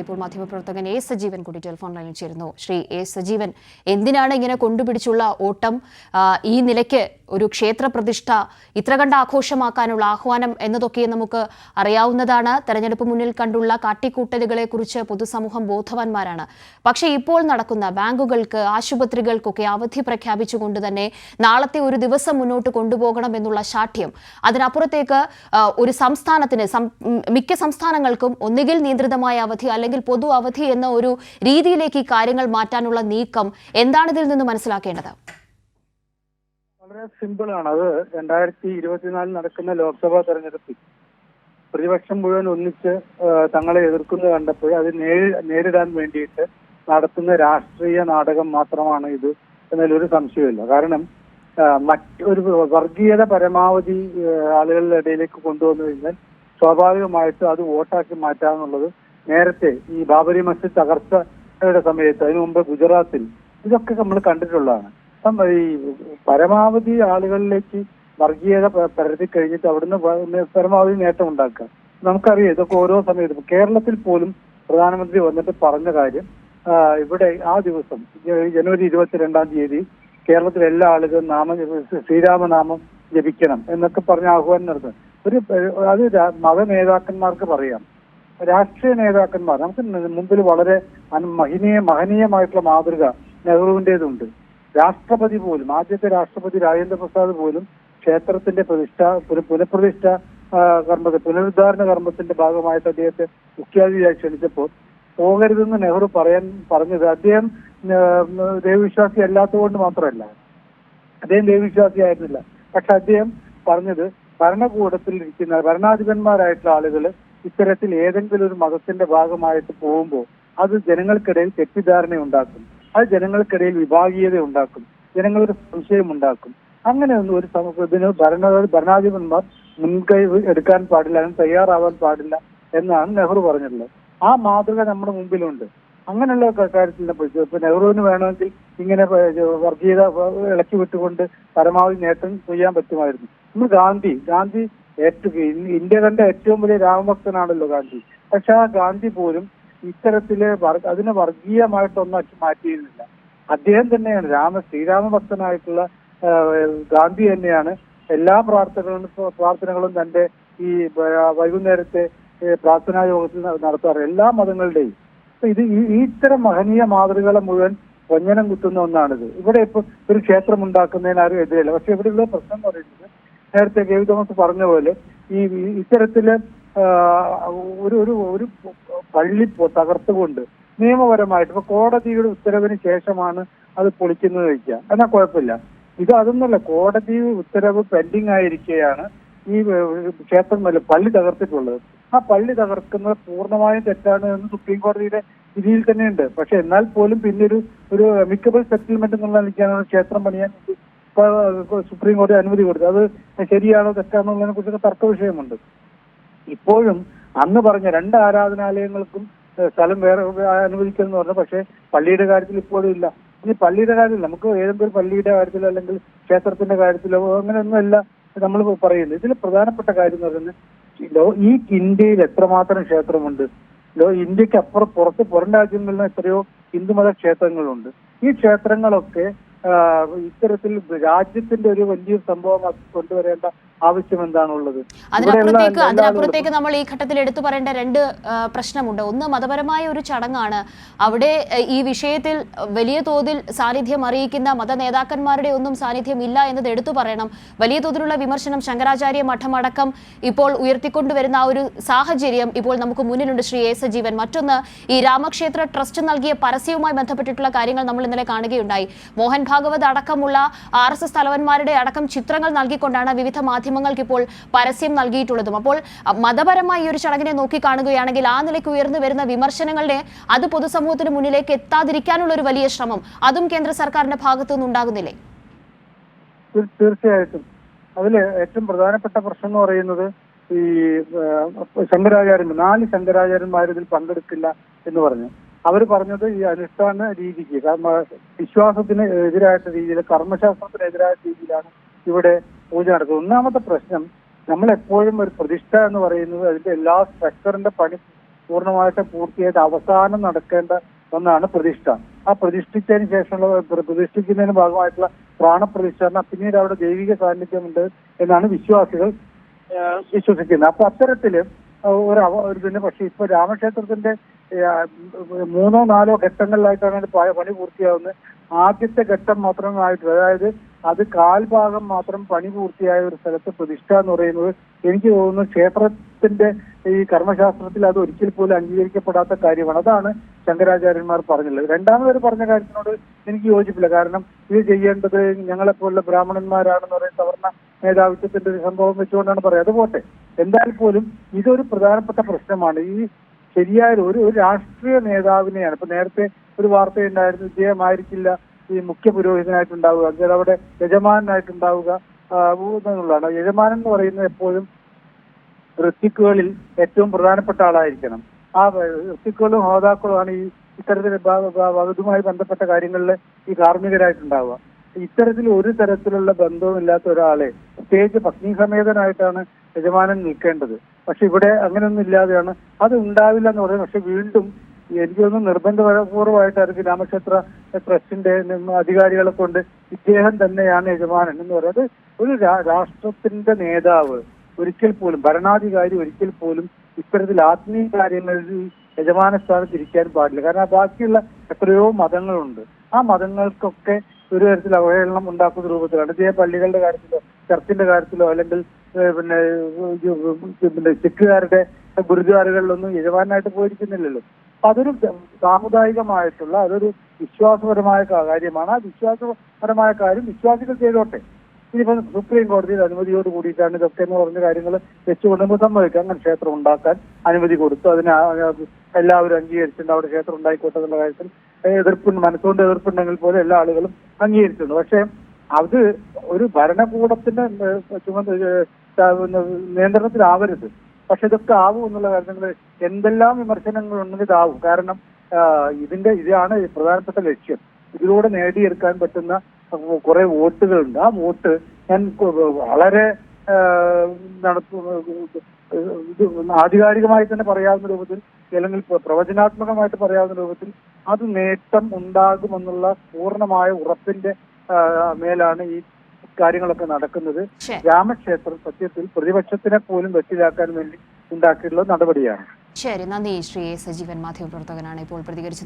ഇപ്പോൾ മാധ്യമപ്രവർത്തകൻ എ സജീവൻ കൂടി ടെലിഫോൺ ലൈനിൽ ചേരുന്നു. ശ്രീ എ സജീവൻ എന്തിനാണ് ഇങ്ങനെ കൊണ്ടുപിടിച്ചുള്ള ഓട്ടം? ഈ നിലയ്ക്ക് ഒരു ക്ഷേത്രപ്രതിഷ്ഠ ഇത്ര കണ്ട ആഘോഷമാക്കാനുള്ള ആഹ്വാനം എന്നതൊക്കെ നമുക്ക് അറിയാവുന്നതാണ്. തെരഞ്ഞെടുപ്പ് മുന്നിൽ കണ്ടുള്ള കാട്ടിക്കൂട്ടലുകളെ കുറിച്ച് പൊതുസമൂഹം ബോധവാന്മാരാണ്. പക്ഷേ ഇപ്പോൾ നടക്കുന്ന ബാങ്കുകൾക്ക് ആശുപത്രികൾക്കൊക്കെ അവധി പ്രഖ്യാപിച്ചുകൊണ്ട് തന്നെ നാളത്തെ ഒരു ദിവസം മുന്നോട്ട് കൊണ്ടുപോകണം എന്നുള്ള ശാഠ്യം. അതിനപ്പുറത്തേക്ക് ഒരു സംസ്ഥാനത്തിന് മിക്ക സംസ്ഥാനങ്ങൾക്കും ഒന്നുകിൽ നിയന്ത്രിതമായ അവധി അല്ലെങ്കിൽ പൊതു അവധി എന്ന ഒരു രീതിയിലേക്ക് ഈ കാര്യങ്ങൾ മാറ്റാനുള്ള നീക്കം എന്താണ് ഇതിൽ നിന്ന് മനസ്സിലാക്കേണ്ടത്? വളരെ സിമ്പിൾ ആണ്. അത് രണ്ടായിരത്തി ഇരുപത്തിനാലിൽ നടക്കുന്ന ലോക്സഭാ തെരഞ്ഞെടുപ്പിൽ പ്രതിപക്ഷം മുഴുവൻ ഒന്നിച്ച് തങ്ങളെ എതിർക്കുന്നത് കണ്ടപ്പോൾ അത് നേരി- നേരിടാൻ വേണ്ടിയിട്ട് നടത്തുന്ന രാഷ്ട്രീയ നാടകം മാത്രമാണ് ഇത് എന്നതിൽ ഒരു സംശയമില്ല കാരണം മറ്റൊരു വർഗീയത പരമാവധി ആളുകളുടെ ഇടയിലേക്ക് കൊണ്ടുവന്നു കഴിഞ്ഞാൽ സ്വാഭാവികമായിട്ടും അത് വോട്ടാക്കി മാറ്റാമെന്നുള്ളത് നേരത്തെ ഈ ബാബരി മസ്ജിദ് തകർച്ചയുടെ സമയത്ത് അതിനു മുമ്പ് ഗുജറാത്തിൽ ഇതൊക്കെ നമ്മൾ കണ്ടിട്ടുള്ളതാണ്. അപ്പം ഈ പരമാവധി ആളുകളിലേക്ക് വർഗീയത പരത്തി കഴിഞ്ഞിട്ട് അവിടുന്ന് പരമാവധി നേട്ടം ഉണ്ടാക്കുക. നമുക്കറിയാം ഇതൊക്കെ ഓരോ സമയത്ത് കേരളത്തിൽ പോലും പ്രധാനമന്ത്രി വന്നിട്ട് പറഞ്ഞ കാര്യം ഇവിടെ ആ ദിവസം ജനുവരി ഇരുപത്തിരണ്ടാം തീയതി കേരളത്തിലെ എല്ലാ ആളുകളും നാമ ശ്രീരാമനാമം ജപിക്കണം എന്നൊക്കെ പറഞ്ഞ ആഹ്വാനം നടത്തുന്നത് ഒരു അത് മത നേതാക്കന്മാർക്ക് പറയാം. രാഷ്ട്രീയ നേതാക്കന്മാർ നമുക്ക് മുമ്പിൽ വളരെ മഹനീയ മഹനീയമായിട്ടുള്ള മാതൃക നെഹ്റുവിന്റെതുണ്ട്. രാഷ്ട്രപതി പോലും ആദ്യത്തെ രാഷ്ട്രപതി രാജേന്ദ്ര പ്രസാദ് പോലും ക്ഷേത്രത്തിന്റെ പ്രതിഷ്ഠ പുന- പുനഃപ്രതിഷ്ഠ കർമ്മത്തെ പുനരുദ്ധാരണ കർമ്മത്തിന്റെ ഭാഗമായിട്ട് അദ്ദേഹത്തെ മുഖ്യാതിഥിയായി ക്ഷണിച്ചപ്പോൾ പോകരുതെന്ന് നെഹ്റു പറയാൻ പറഞ്ഞത് അദ്ദേഹം ദൈവവിശ്വാസി അല്ലാത്തതുകൊണ്ട് മാത്രമല്ല അദ്ദേഹം ദൈവവിശ്വാസിയായിരുന്നില്ല പക്ഷെ അദ്ദേഹം പറഞ്ഞത് ഭരണകൂടത്തിൽ ഇരിക്കുന്ന ഭരണാധിപന്മാരായിട്ടുള്ള ആളുകൾ ഇത്തരത്തിൽ ഏതെങ്കിലും ഒരു മതത്തിന്റെ ഭാഗമായിട്ട് പോകുമ്പോൾ അത് ജനങ്ങൾക്കിടയിൽ തെറ്റിദ്ധാരണ ഉണ്ടാക്കും അത് ജനങ്ങൾക്കിടയിൽ വിഭാഗീയത ഉണ്ടാക്കും. ജനങ്ങളൊരു സംശയം ഉണ്ടാക്കും. അങ്ങനെ ഒന്നും ഒരു സമൂഹത്തിന് ഭരണ ഭരണാധിപന്മാർ മുൻകൈ എടുക്കാൻ പാടില്ല അതിന് തയ്യാറാവാൻ പാടില്ല എന്നാണ് നെഹ്റു പറഞ്ഞിട്ടുള്ളത്. ആ മാതൃക നമ്മുടെ മുമ്പിലുണ്ട്. അങ്ങനെയുള്ള കാര്യത്തിൽ ഇപ്പൊ നെഹ്റുവിന് വേണമെങ്കിൽ ഇങ്ങനെ വർഗീയത ഇളക്കി വിട്ടുകൊണ്ട് പരമാവധി നേട്ടം ചെയ്യാൻ പറ്റുമായിരുന്നു. നമ്മൾ ഗാന്ധി ഗാന്ധി ഏറ്റവും ഇന്ത്യ കണ്ട ഏറ്റവും വലിയ രാമഭക്തനാണല്ലോ ഗാന്ധി. പക്ഷെ ആ ഗാന്ധി പോലും ഇത്തരത്തിൽ അതിനെ വർഗീയമായിട്ടൊന്നും അച്ഛൻ മാറ്റിയിരുന്നില്ല. അദ്ദേഹം തന്നെയാണ് രാമ ശ്രീരാമഭക്തനായിട്ടുള്ള ഗാന്ധി തന്നെയാണ് എല്ലാ പ്രാർത്ഥനകളും പ്രാർത്ഥനകളും തന്റെ ഈ വൈകുന്നേരത്തെ പ്രാർത്ഥനാ യോഗത്തിൽ നടത്താറ്. എല്ലാ മതങ്ങളുടെയും. ഇത് ഈ ഇത്തരം മഹനീയ മാതൃകളെ മുഴുവൻ വഞ്ചനം കുത്തുന്ന ഒന്നാണിത്. ഇവിടെ ഇപ്പൊ ഒരു ക്ഷേത്രം ഉണ്ടാക്കുന്നതിന് ആരും എതിരല്ല. പക്ഷെ ഇവിടെയുള്ള പ്രശ്നം എന്ന് പറയുന്നത് നേരത്തെ ഗവി തോമസ് പറഞ്ഞ പോലെ ഈ ഇത്തരത്തിൽ ഒരു ഒരു ഒരു പള്ളി പൊ- തകർത്തുകൊണ്ട് നിയമപരമായിട്ട്. ഇപ്പൊ കോടതിയുടെ ഉത്തരവിന് ശേഷമാണ് അത് പൊളിക്കുന്നത് വയ്ക്കുക എന്നാൽ കുഴപ്പമില്ല. ഇത് അതൊന്നുമല്ല. കോടതി ഉത്തരവ് പെൻഡിങ് ആയിരിക്കെയാണ് ഈ ക്ഷേത്രം പള്ളി തകർത്തിട്ടുള്ളത്. ആ പള്ളി തകർക്കുന്നത് പൂർണമായും തെറ്റാണ് എന്ന് സുപ്രീം കോടതിയുടെ വിധിയിൽ തന്നെയുണ്ട്. പക്ഷെ എന്നാൽ പോലും പിന്നെ ഒരു ഒരു മിക്കബിൾ സെറ്റിൽമെന്റ് എന്നുള്ള നിൽക്കാനാണ് ക്ഷേത്രം പണിയാൻ സുപ്രീം കോടതി അനുമതി കൊടുത്തത്. അത് ശരിയാണോ തെറ്റാണോ എന്നതിനെ കുറിച്ചൊക്കെ തർക്ക വിഷയമുണ്ട്. ഇപ്പോഴും അന്ന് പറഞ്ഞ രണ്ട് ആരാധനാലയങ്ങൾക്കും സ്ഥലം വേറെ അനുവദിക്കുമെന്ന് പറഞ്ഞു. പക്ഷേ പള്ളിയുടെ കാര്യത്തിൽ ഇപ്പോഴും ഇല്ല. ഇനി പള്ളിയുടെ കാര്യത്തിൽ നമുക്ക് ഏതെങ്കിലും പള്ളിയുടെ കാര്യത്തിലോ അല്ലെങ്കിൽ ക്ഷേത്രത്തിന്റെ കാര്യത്തിലോ അങ്ങനെയൊന്നുമല്ല നമ്മൾ പറയുന്നത്. ഇതിൽ പ്രധാനപ്പെട്ട കാര്യം എന്ന് പറയുന്നത് ഈ ഇന്ത്യയിൽ എത്രമാത്രം ക്ഷേത്രമുണ്ട്? ഇന്ത്യയ്ക്ക് അപ്പുറം പുറത്ത് പുറം രാജ്യങ്ങളിൽ എത്രയോ ഹിന്ദുമത ക്ഷേത്രങ്ങളുണ്ട്. ഈ ക്ഷേത്രങ്ങളൊക്കെ ഇത്തരത്തിൽ രാജ്യത്തിന്റെ ഒരു വലിയ സംഭവം കൊണ്ടുവരേണ്ട ആവശ്യം എന്താണുള്ളത് അതിനപ്പുറത്തേക്ക് അതിനപ്പുറത്തേക്ക് നമ്മൾ ഈ ഘട്ടത്തിൽ എടുത്തു പറയേണ്ട രണ്ട് പ്രശ്നമുണ്ട്. ഒന്ന് മതപരമായ ഒരു ചടങ്ങാണ്. അവിടെ ഈ വിഷയത്തിൽ വലിയ തോതിൽ സാന്നിധ്യം അറിയിക്കുന്ന മത നേതാക്കന്മാരുടെ ഒന്നും സാന്നിധ്യം ഇല്ല എന്നത് എടുത്തു പറയണം. വലിയ തോതിലുള്ള വിമർശനം ശങ്കരാചാര്യ മഠമടക്കം ഇപ്പോൾ ഉയർത്തിക്കൊണ്ടുവരുന്ന ആ ഒരു സാഹചര്യം ഇപ്പോൾ നമുക്ക് മുന്നിലുണ്ട്. ശ്രീ എ സജീവൻ. മറ്റൊന്ന് ഈ രാമക്ഷേത്ര ട്രസ്റ്റ് നൽകിയ പരസ്യവുമായി ബന്ധപ്പെട്ടിട്ടുള്ള കാര്യങ്ങൾ നമ്മൾ ഇന്നലെ കാണുകയുണ്ടായി. മോഹൻ ഭാഗവത് അടക്കമുള്ള ആർ എസ് എസ് തലവന്മാരുടെ അടക്കം ചിത്രങ്ങൾ നൽകിക്കൊണ്ടാണ് വിവിധ മാധ്യമങ്ങൾക്ക് ഇപ്പോൾ പരസ്യം നൽകിയിട്ടുള്ളതും. അപ്പോൾ മതപരമായി ഈ ഒരു ചടങ്ങിനെ നോക്കി കാണുകയാണെങ്കിൽ ആ നിലയ്ക്ക് ഉയർന്നു വരുന്ന വിമർശനങ്ങളുടെ അത് പൊതുസമൂഹത്തിന് മുന്നിലേക്ക് എത്താതിരിക്കാനുള്ള ഒരു വലിയ ശ്രമം. അതും കേന്ദ്ര സർക്കാരിന്റെ ഭാഗത്തു നിന്നുണ്ടാകുന്നില്ലേ? തീർ- തീർച്ചയായിട്ടും. അതിൽ ഏറ്റവും പ്രധാനപ്പെട്ട പ്രശ്നം എന്ന് പറയുന്നത് ഈ ശങ്കരാചാര്യൻ നാല് ശങ്കരാചാര്യന്മാർ ഇതിൽ പങ്കെടുക്കില്ല എന്ന് പറഞ്ഞു. അവർ പറഞ്ഞത് ഈ അനുഷ്ഠാന രീതിക്ക് വിശ്വാസത്തിന് എതിരായിട്ട് രീതിയിൽ കർമ്മശാസ്ത്രത്തിന് എതിരായ രീതിയിലാണ് ഇവിടെ പൂജ നടക്കുന്നത്. ഒന്നാമത്തെ പ്രശ്നം നമ്മൾ എപ്പോഴും ഒരു പ്രതിഷ്ഠ എന്ന് പറയുന്നത് അതിന്റെ എല്ലാ സ്ട്രക്ചറിന്റെ പണി പൂർണമായിട്ട് പൂർത്തിയായിട്ട് അവസാനം നടക്കേണ്ട ഒന്നാണ് പ്രതിഷ്ഠ. ആ പ്രതിഷ്ഠിച്ചതിന് ശേഷമുള്ള പ്ര- പ്രതിഷ്ഠിക്കുന്നതിന് ഭാഗമായിട്ടുള്ള പ്രാണപ്രതിഷ്ഠ പിന്നീട് അവിടെ ദൈവിക സാന്നിധ്യമുണ്ട് എന്നാണ് വിശ്വാസികൾ വിശ്വസിക്കുന്നത്. അപ്പൊ അത്തരത്തിൽ ഒരു ഒരു പിന്നെ പക്ഷെ ഇപ്പൊ രാമക്ഷേത്രത്തിന്റെ മൂന്നോ നാലോ ഘട്ടങ്ങളിലായിട്ടാണ് പണി പൂർത്തിയാവുന്നത്. ആദ്യത്തെ ഘട്ടം മാത്രമായിട്ട് അതായത് അത് കാൽഭാഗം മാത്രം പണി പൂർത്തിയായ ഒരു സ്ഥലത്ത് പ്രതിഷ്ഠ എന്ന് പറയുന്നത് എനിക്ക് തോന്നുന്നു ക്ഷേത്രത്തിന്റെ ഈ കർമ്മശാസ്ത്രത്തിൽ അത് ഒരിക്കൽ പോലും അംഗീകരിക്കപ്പെടാത്ത കാര്യമാണ്. അതാണ് ശങ്കരാചാര്യന്മാർ പറഞ്ഞുള്ളത് രണ്ടാമതൊരു പറഞ്ഞ കാര്യത്തിനോട് എനിക്ക് യോജിപ്പില്ല. കാരണം ഇത് ചെയ്യേണ്ടത് ഞങ്ങളെപ്പോലുള്ള ബ്രാഹ്മണന്മാരാണെന്ന് പറയുന്ന സവർണ മേധാവിത്വത്തിന്റെ ഒരു സംഭവം വെച്ചുകൊണ്ടാണ് പറയുന്നത് അതുപോട്ടെ എന്തായാലും പോലും ഇതൊരു പ്രധാനപ്പെട്ട പ്രശ്നമാണ്. ഈ ശരിയായ ഒരു ഒരു രാഷ്ട്രീയ നേതാവിനെയാണ്. ഇപ്പൊ നേരത്തെ ഒരു വാർത്തയുണ്ടായിരുന്നു വിജയമായിരിക്കില്ല ഈ മുഖ്യ പുരോഹിതനായിട്ടുണ്ടാവുക അല്ലെങ്കിൽ അവിടെ യജമാനായിട്ടുണ്ടാവുക എന്നുള്ളതാണ്. യജമാനൻ എന്ന് പറയുന്നത് എപ്പോഴും ഋത്തിക്കുകളിൽ ഏറ്റവും പ്രധാനപ്പെട്ട ആളായിരിക്കണം. ആ ഋത്തിക്കുകളും ഹോതാക്കളുമാണ് ഈ ഇത്തരത്തിൽ വകുതുമായി ബന്ധപ്പെട്ട കാര്യങ്ങളിൽ ഈ കാർമ്മികരായിട്ടുണ്ടാവുക. ഇത്തരത്തിൽ ഒരു തരത്തിലുള്ള ബന്ധവും ഇല്ലാത്ത ഒരാളെ പ്രത്യേകിച്ച് പത്നി സമേതനായിട്ടാണ് യജമാനൻ നിൽക്കേണ്ടത്. പക്ഷെ ഇവിടെ അങ്ങനെയൊന്നും ഇല്ലാതെയാണ്. അത് ഉണ്ടാവില്ല എന്ന് പറയുന്നത്. പക്ഷെ വീണ്ടും എനിക്ക് നിർബന്ധപൂർവമായിട്ട് നിർബന്ധപൂർവമായിട്ടായിരിക്കും രാമക്ഷേത്ര ട്രസ്റ്റിന്റെ അധികാരികളെ കൊണ്ട് ഇദ്ദേഹം തന്നെയാണ് യജമാനൻ എന്ന് പറയുന്നത്. ഒരു രാഷ്ട്രത്തിന്റെ നേതാവ് ഒരിക്കൽ പോലും ഭരണാധികാരി ഒരിക്കൽ പോലും ഇത്തരത്തിൽ ആത്മീയ കാര്യങ്ങളിൽ യജമാന സ്ഥാനത്ത് ഇരിക്കാൻ പാടില്ല. കാരണം ബാക്കിയുള്ള എത്രയോ മതങ്ങളുണ്ട്. ആ മതങ്ങൾക്കൊക്കെ ഒരു തരത്തിൽ അവഹേളനം ഉണ്ടാക്കുന്ന രൂപത്തിലാണ്. ഇതേ പള്ളികളുടെ കാര്യത്തിലോ ചർച്ചിന്റെ കാര്യത്തിലോ അല്ലെങ്കിൽ പിന്നെ പിന്നെ സിഖുകാരുടെ ഗുരുദ്വാരകളിലൊന്നും യജമാനായിട്ട് പോയിരിക്കുന്നില്ലല്ലോ. അപ്പൊ അതൊരു സാമുദായികമായിട്ടുള്ള അതൊരു വിശ്വാസപരമായ കാര്യമാണ്. ആ വിശ്വാസപരമായ കാര്യം വിശ്വാസികൾ ചെയ്തോട്ടെ. ഇനിയിപ്പം സുപ്രീം കോടതിയുടെ അനുമതിയോട് കൂടിയിട്ടാണ് ഇതൊക്കെ എന്ന് പറഞ്ഞ കാര്യങ്ങൾ വെച്ചുകൊണ്ടുമ്പോൾ സമ്മതിക്കാം. അങ്ങനെ ക്ഷേത്രം ഉണ്ടാക്കാൻ അനുമതി കൊടുത്തു. അതിന് എല്ലാവരും അംഗീകരിച്ചിട്ടുണ്ട്. അവിടെ ക്ഷേത്രം ഉണ്ടായിക്കോട്ടെ എന്നുള്ള കാര്യത്തിൽ എതിർപ്പുണ്ട് മനസ്സുകൊണ്ട് എതിർപ്പുണ്ടെങ്കിൽ പോലും എല്ലാ ആളുകളും അംഗീകരിച്ചിട്ടുണ്ട്. പക്ഷേ അത് ഒരു ഭരണകൂടത്തിന്റെ ചുമ നിയന്ത്രണത്തിലാവരുത്. പക്ഷെ ഇതൊക്കെ ആവും എന്നുള്ള കാര്യങ്ങൾ എന്തെല്ലാം വിമർശനങ്ങൾ ഇതാവും കാരണം ഇതിന്റെ ഇതാണ് പ്രധാനപ്പെട്ട ലക്ഷ്യം. ഇതിലൂടെ നേടിയെടുക്കാൻ പറ്റുന്ന കുറെ വോട്ടുകളുണ്ട്. ആ വോട്ട് ഞാൻ വളരെ ആധികാരികമായി തന്നെ പറയാവുന്ന രൂപത്തിൽ അല്ലെങ്കിൽ പ്രവചനാത്മകമായിട്ട് പറയാവുന്ന രൂപത്തിൽ അത് നേട്ടം ഉണ്ടാകുമെന്നുള്ള പൂർണമായ ഉറപ്പിന്റെ മേലാണ് ഈ കാര്യങ്ങളൊക്കെ നടക്കുന്നത്. രാമക്ഷേത്രം സത്യത്തിൽ പ്രതിപക്ഷത്തിനെ പോലും വെട്ടിലാക്കാൻ വേണ്ടി ഉണ്ടാക്കിയിട്ടുള്ള നടപടിയാണ്. ശരി. നന്ദി ശ്രീ സജീവൻ മാധ്യമപ്രവർത്തകനാണ് ഇപ്പോൾ പ്രതികരിച്ചത്.